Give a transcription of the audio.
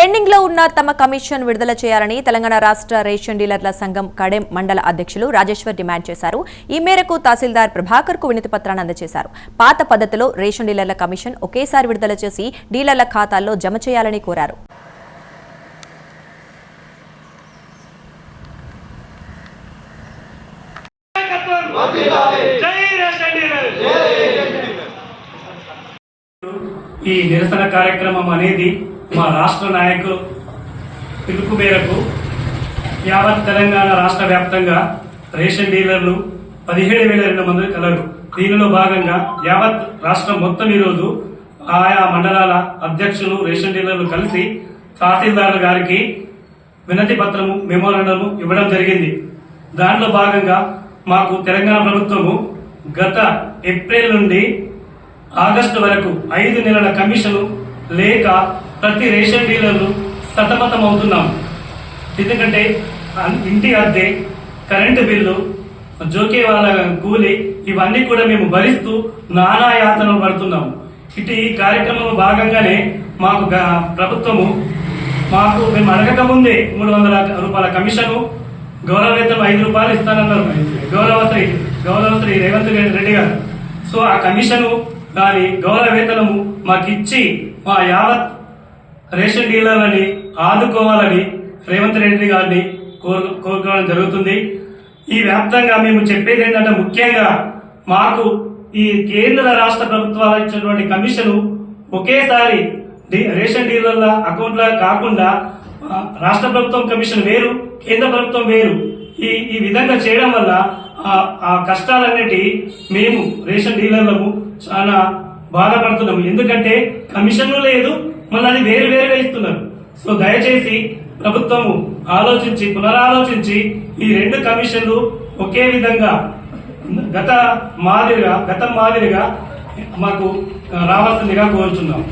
పెండింగ్లో ఉన్న తమ కమిషన్ విడుదల చేయాలని తెలంగాణ రాష్ట్ర రేషన్ డీలర్ల సంఘం కడెం మండల అధ్యక్షులు రాజేశ్వర్ డిమాండ్ చేశారు. ఈ మేరకు తహసీల్దార్ ప్రభాకర్కు వినతి పత్రాన్ని అందజేశారు. పాత పద్ధతిలో రేషన్ డీలర్ల కమిషన్ ఒకేసారి విడుదల చేసి డీలర్ల ఖాతాల్లో జమ చేయాలని కోరారు. జై రేషన్ డీలర్ ఈ నిరసన కార్యక్రమం అనేది మా రాష్ట్ర నాయకులు పిలుపు మేరకు యావత్ తెలంగాణ రాష్ట్ర వ్యాప్తంగా రేషన్ డీలర్లు పదిహేడు వేల రెండు మంది కలరు. దీనిలో భాగంగా యావత్ రాష్ట్రం మొత్తం ఈరోజు ఆయా మండలాల అధ్యక్షులు రేషన్ డీలర్లు కలిసి తహసీల్దార్ గారికి వినతి పత్రము మెమోరాండము ఇవ్వడం జరిగింది. దాంట్లో భాగంగా మాకు తెలంగాణ ప్రభుత్వము గత ఏప్రిల్ నుండి ఆగస్టు వరకు ఐదు నెలల కమిషను లేక ప్రతి రేషన్ డీలర్లు సతమతం అవుతున్నాం ఎందుకంటే అన్- ఇంటి అద్దె కరెంటు బిల్లు జోకే వాళ్ళ కూలి ఇవన్నీ కూడా మేము భరిస్తూ నానా యాతనలు పడుతున్నాము ఇటు ఈ కార్యక్రమంలో భాగంగానే మాకు గ- ప్రభుత్వము మాకు మేము అడగక ముందే మూడు వందల రూపాయల కమిషను గౌరవ వేతనం ఐదు రూపాయలు ఇస్తానన్నారు. గౌరవశ్రీ గౌరవశ్రీ రేవంత్ రెడ్డి గారు. సో ఆ కమిషను దాని గౌరవ మాకిచ్చి మా యావత్ రేషన్ డీలర్లని ఆదుకోవాలని రేవంత్ రెడ్డి గారిని కోరు- కోరుకోవడం జరుగుతుంది. ఈ వ్యాప్తంగా మేము చెప్పేది ఏంటంటే ముఖ్యంగా మాకు ఈ కేంద్ర రాష్ట్ర ప్రభుత్వాలు ఇచ్చినటువంటి కమిషను ఒకేసారి రేషన్ డీలర్ల అకౌంట్ల కాకుండా రాష్ట్ర ప్రభుత్వం కమిషన్ వేరు కేంద్ర ప్రభుత్వం వేరు. ఈ ఈ విధంగా చేయడం వల్ల ఆ- ఆ కష్టాలన్నిటి మేము రేషన్ డీలర్లము చాలా బాధపడుతున్నాము ఎందుకంటే కమిషన్ లేదు మళ్ళీ అది వేరు వేరుగా ఇస్తున్నారు. సో దయచేసి ప్రభుత్వము ఆలోచించి పునరాలోచించి ఈ రెండు కమిషన్లు ఒకే విధంగా గత మాదిరిగా గతం మాదిరిగా మాకు రావాల్సిందిగా కోరుచున్నాం.